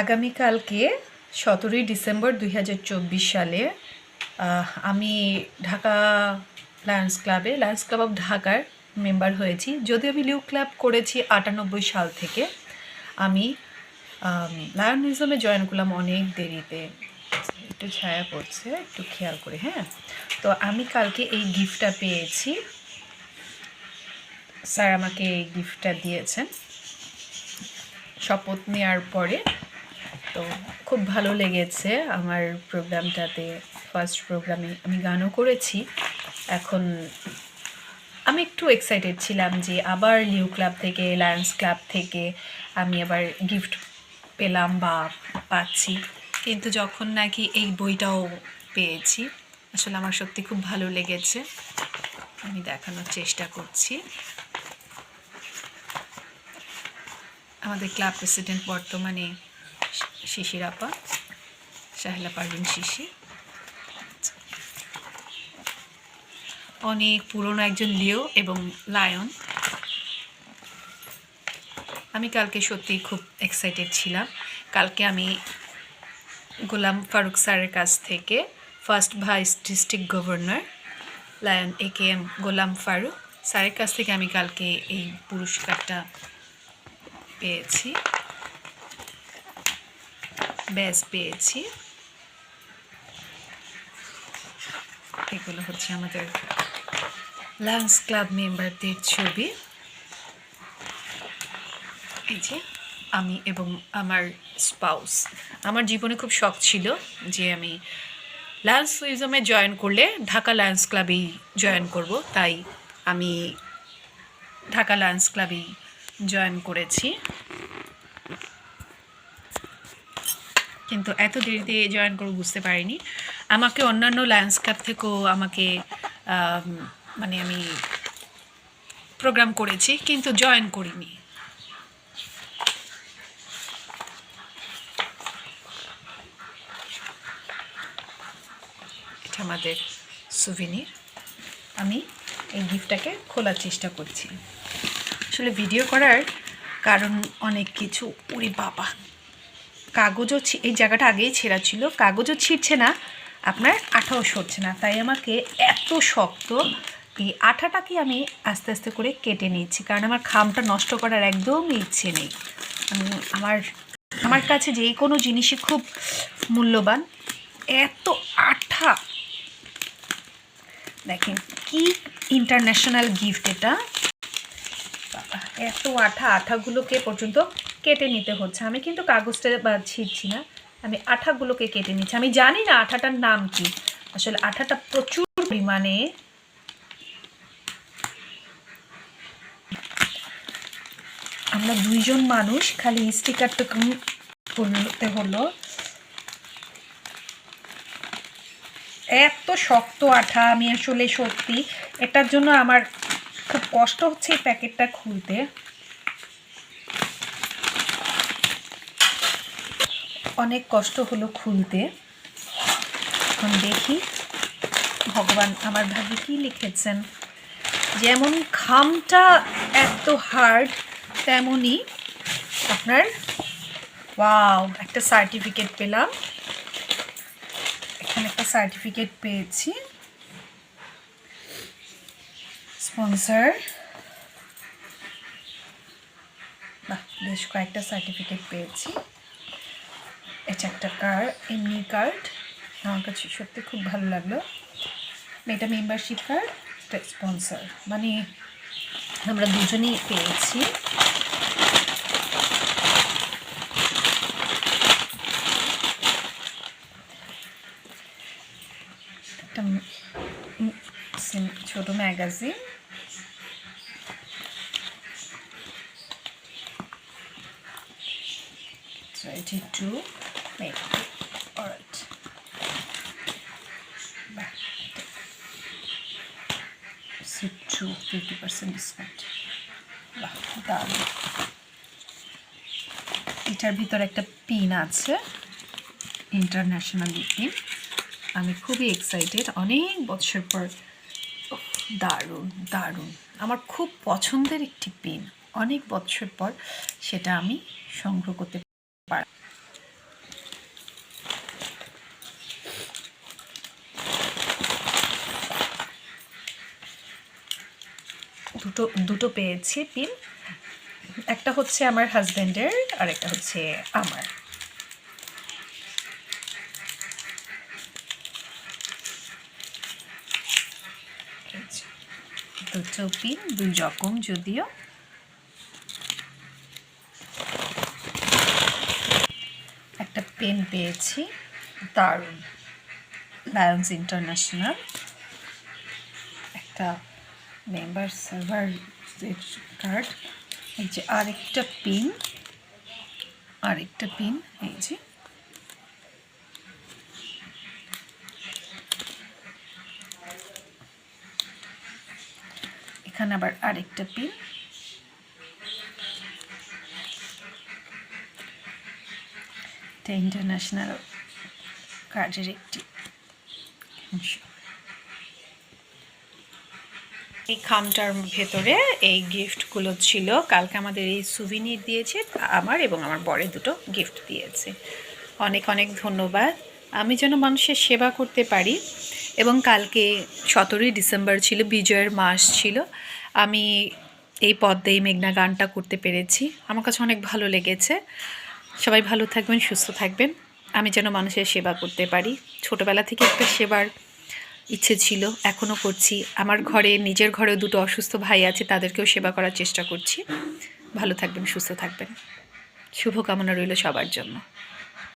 আগামীকালকে সতেরোই ডিসেম্বর দুই হাজার চব্বিশ সালে আমি ঢাকা লায়ন্স ক্লাবে লায়ন্স ক্লাব অফ ঢাকার মেম্বার হয়েছি। যদিও আমি লিউ ক্লাব করেছি আটানব্বই সাল থেকে, আমি লায়নিজমে জয়েন করলাম অনেক দেরিতে। একটু ছায়া পড়ছে, একটু খেয়াল করে হ্যাঁ? তো আমি কালকে এই গিফটটা পেয়েছি। স্যার আমাকে এই গিফটটা দিয়েছেন। শপথ নেওয়ার পরে তো খুব ভালো লেগেছে আমার প্রোগ্রামটাতে। ফার্স্ট প্রোগ্রামে আমি গানও করেছি। এখন আমি একটু এক্সাইটেড ছিলাম যে আবার লিউ ক্লাব থেকে লায়ন্স ক্লাব থেকে আমি আবার গিফট পেলাম বা পাচ্ছি। কিন্তু যখন নাকি এই বইটাও পেয়েছি, আসলে আমার সত্যি খুব ভালো লেগেছে। আমি দেখানোর চেষ্টা করছি। আমাদের ক্লাব প্রেসিডেন্ট বর্তমানে শিশির আপা, শাহিলা পারভিন শিশি। অনেক পুরনো একজন লিও এবং লায়ন। আমি কালকে সত্যি খুব এক্সাইটেড ছিলাম। কালকে আমি গোলাম ফারুক স্যারের কাছ থেকে first vice district governor lion A K M Golam Faruk স্যারের কাছ থেকে আমি কালকে এই পুরস্কারটা পেয়েছি। ব্যাস পেয়েছি। এগুলো হচ্ছে আমাদের লান্স ক্লাব মেম্বারদের ছবি। এই যে আমি এবং আমার স্পাউস আমার জীবনে খুব শখ ছিল যে আমি লায়ন্স ট্যুরিজমে জয়েন করলে ঢাকা লায়ন্স ক্লাবেই জয়েন করব। তাই আমি ঢাকা লায়ন্স ক্লাবেই জয়েন করেছি। কিন্তু এত দেরিতে জয়েন করব বুঝতে পারিনি। আমাকে অন্যান্য লায়ন্স ক্লাব থেকেও আমাকে মানে আমি প্রোগ্রাম করেছি, কিন্তু জয়েন করিনি। এটা আমাদের সুভিনির আমি এই গিফটটাকে খোলার চেষ্টা করছি। আসলে ভিডিও করার কারণ অনেক কিছু। ওরে বাবা! কাগজও এই জায়গাটা আগেই ছেঁড়া ছিল। কাগজও ছিঁড়ছে না, আপনার আঠাও সরছে না। তাই আমাকে এত শক্ত এই আঠাটাকে আমি আস্তে আস্তে করে কেটে নিচ্ছি কারণ আমার খামটা নষ্ট করার একদমই ইচ্ছে নেই। আমি, আমার আমার কাছে যে কোনো জিনিসই খুব মূল্যবান। এত আঠা! দেখেন কি ইন্টারন্যাশনাল গিফট এটা। এত আঠা, আঠাগুলোকে পর্যন্ত কেটে নিতে হচ্ছে। আমি কিন্তু কাগজটা ছিঁড়ছি না। আমি আঠাগুলোকে কেটে নিচ্ছি। আমি জানি না আঠাটার নাম কি। আসলে আঠাটা প্রচুর পরিমাণে আমরা দুইজন মানুষ, খালি স্টিকারটা করতে হলো। এত শক্ত আঠা, আমি আসলে সত্যি এটার জন্য আমার খুব কষ্ট হচ্ছে এই প্যাকেটটা খুলতে। অনেক কষ্ট হলো খুলতে। এখন দেখি ভগবান আমার ভাগ্যে কি লিখেছেন। যেমন খামটা এত হার্ড তেমনই আপনার ওয়াও একটা সার্টিফিকেট পেলাম। এখানে একটা সার্টিফিকেট পেয়েছি। স্পন্সর বাহ, বেশ কয়েকটা সার্টিফিকেট পেয়েছি। এটা একটা কার্ড, এমনি কার্ড। আমার কাছে সত্যি খুব ভালো লাগল। এটা মেম্বারশিপ কার্ড এটা স্পন্সর মানে আমরা দুজনেই পেয়েছি। একটা ছোট magazine ready to make all right. Back. Sit to 50% discount. বাহ দারুণ এটার ভিতরে একটা পিন আছে ইন্টারন্যাশনাল পিন আমি খুবই এক্সাইটেড অনেক বছর পর দারুণ দারুণ। আমার খুব পছন্দের একটি পেন অনেক বছর পর সেটা আমি সংগ্রহ করতে পারি দুটো দুটো পেয়েছি, পিন। একটা হচ্ছে আমার হাজব্যান্ডের আর একটা হচ্ছে আমার। দুটো পিন, দুই রকম যদিও। একটা পেন পেয়েছি, দারুণ। Lions international. একটা মেম্বার সার্ভার কার্ড এই যে আরেকটা পিন আরেকটা পিন এই যে। এখানে আবার আরেকটা পিন ইন্টারন্যাশনাল কার্ডের একটি অংশ। এই খামটার ভেতরে এই গিফটগুলো ছিল। কালকে আমাদের এই সুভিনির দিয়েছে আমার এবং আমার বরের দুটো গিফট দিয়েছে। অনেক অনেক ধন্যবাদ। আমি যেন মানুষের সেবা করতে পারি এবং কালকে সতেরোই ডিসেম্বর ছিল, বিজয়ের মাস ছিল। আমি এই পদ্মেই মেঘনা গানটা করতে পেরেছি। আমার কাছে অনেক ভালো লেগেছে। সবাই ভালো থাকবেন, সুস্থ থাকবেন। আমি যেন মানুষের সেবা করতে পারি। ছোটোবেলা থেকে একটা সেবার ইচ্ছে ছিল এখনও করছি। আমার ঘরে, নিজের ঘরে দুটো অসুস্থ ভাই আছে, তাদেরকেও সেবা করার চেষ্টা করছি। ভালো থাকবেন, সুস্থ থাকবেন। শুভকামনা রইল সবার জন্য।